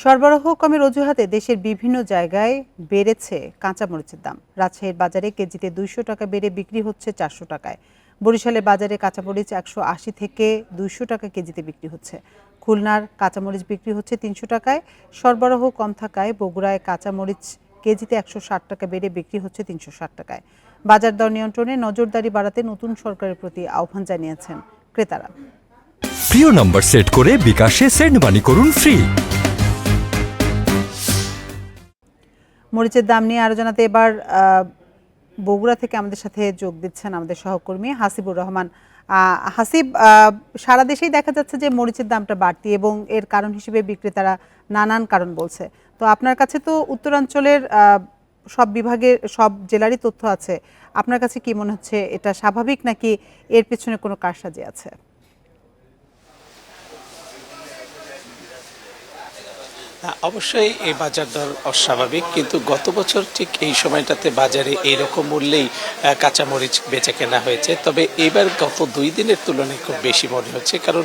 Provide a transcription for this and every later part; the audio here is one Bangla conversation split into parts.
সরবরাহ কমের অজুহাতে দেশের বিভিন্ন জায়গায় বেড়েছে কাঁচামরিচের দাম। রাজশাহীর বাজারে কেজিতে দুইশো টাকা বেড়ে বিক্রি হচ্ছে চারশো টাকায়। বরিশালের বাজারে কাঁচামরিচ একশো আশি থেকে দুইশো টাকা কেজিতে বিক্রি হচ্ছে। খুলনার কাঁচামরিচ বিক্রি হচ্ছে তিনশো টাকায়। সরবরাহ কম থাকায় বগুড়ায় কাঁচামরিচ কেজিতে একশো ষাট টাকা বেড়ে বিক্রি হচ্ছে তিনশো ষাট টাকায়। বাজার দর নিয়ন্ত্রণে নজরদারি বাড়াতে নতুন সরকারের প্রতি আহ্বান জানিয়েছেন ক্রেতারা। প্রিয় নম্বর সেট করে বিকাশে সেন্ড মানি করুন ফ্রি। মরিচের দাম নিয়ে আলোচনাতে এবার বগুড়া থেকে আমাদের সাথে যোগ দিচ্ছেন আমাদের সহকর্মী হাসিবুর রহমান। হাসিব সারা দেশেই দেখা যাচ্ছে যে মরিচের দামটা বাড়তি এবং এর কারণ হিসেবে বিক্রেতারা নানান কারণ বলছে। তো আপনার কাছে তো উত্তরাঞ্চলের সব বিভাগের, সব জেলারই তথ্য আছে। আপনার কাছে কি মনে হচ্ছে এটা স্বাভাবিক নাকি এর পেছনে কোনো কারসাজি আছে? অবশ্যই এই বাজার দর অস্বাভাবিক, কিন্তু গত বছর ঠিক এই সময়টাতে বাজারে এইরকম মূল্যেই কাঁচামরিচ বেচে কেনা হয়েছে। তবে এবার গত দুই দিনের তুলনায় খুব বেশি মনে হচ্ছে, কারণ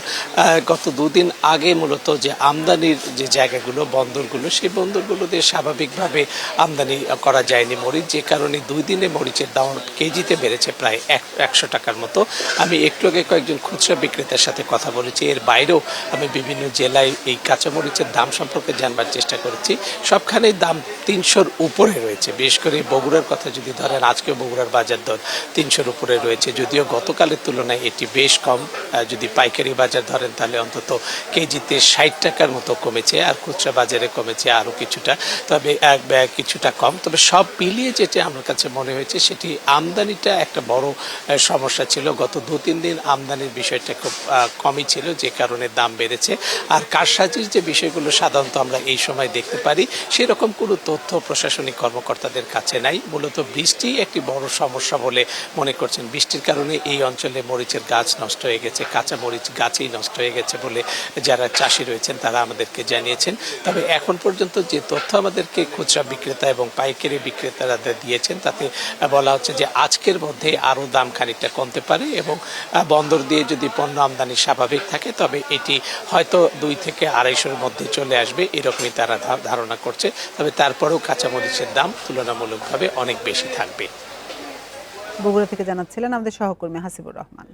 গত দুদিন আগে মূলত যে আমদানির যে জায়গাগুলো, বন্দরগুলো, সেই বন্দরগুলো দিয়ে স্বাভাবিকভাবে আমদানি করা যায়নি। মরিচ যে কারণে দুই দিনে মরিচের দাম কেজিতে বেড়েছে প্রায় এক, একশো টাকার মতো। আমি একটু আগে কয়েকজন খুচরা বিক্রেতার সাথে কথা বলেছি। এর বাইরেও আমি বিভিন্ন জেলায় এই কাঁচামরিচের দাম সম্পর্কে জানবার চেষ্টা করেছি। সবখানেই দাম তিনশোর উপরে রয়েছে। বিশেষ করে বগুড়ার কথা যদি ধরেন আজকে বগুড়ার বাজার দর তিনশোর উপরে রয়েছে। যদিও গতকালের তুলনায় এটি বেশ কম। যদি পাইকারি বাজার ধরেন, তাহলে অন্তত কেজিতে ষাট টাকার মতো কমেছে আর খুচরা বাজারে কমেছে আরও কিছুটা। তবে এক কিছুটা কম। তবে সব মিলিয়ে যেটি আমার কাছে মনে হয়েছে, সেটি আমদানিটা একটা বড় সমস্যা ছিল। গত দু, তিন দিন আমদানির বিষয়টা খুব কমই ছিল, যে কারণে দাম বেড়েছে। আর কারসাজির যে বিষয়গুলো সাধারণত আমরা এই সময় দেখতে পারি, সেরকম কোনো তথ্য প্রশাসনিক কর্মকর্তাদের কাছে নাই। মূলত বৃষ্টি একটি বড় সমস্যা বলে মনে করছেন। বৃষ্টির কারণে এই অঞ্চলে মরিচের গাছ নষ্ট হয়ে গেছে, কাঁচা মরিচ গাছেই নষ্ট হয়ে গেছে বলে যারা চাষি রয়েছেন তারা আমাদেরকে জানিয়েছেন। তবে এখন পর্যন্ত যে তথ্য আমাদেরকে খুচরা বিক্রেতা এবং পাইকারি বিক্রেতারা দিয়েছেন, তাতে বলা হচ্ছে যে আজকের মধ্যে আরও দাম খানিকটা কমতে পারে এবং বন্দর দিয়ে যদি পণ্য আমদানি স্বাভাবিক থাকে, তবে এটি হয়তো দুই থেকে আড়াইশোর মধ্যে চলে আসবে। এরকমই তারা ধারণা করছে। তবে তারপরেও কাঁচামরিচের দাম তুলনামূলকভাবে অনেক বেশি থাকবে। বগুড়া থেকে জানাচ্ছিলেন আমাদের সহকর্মী হাসিবুর রহমান।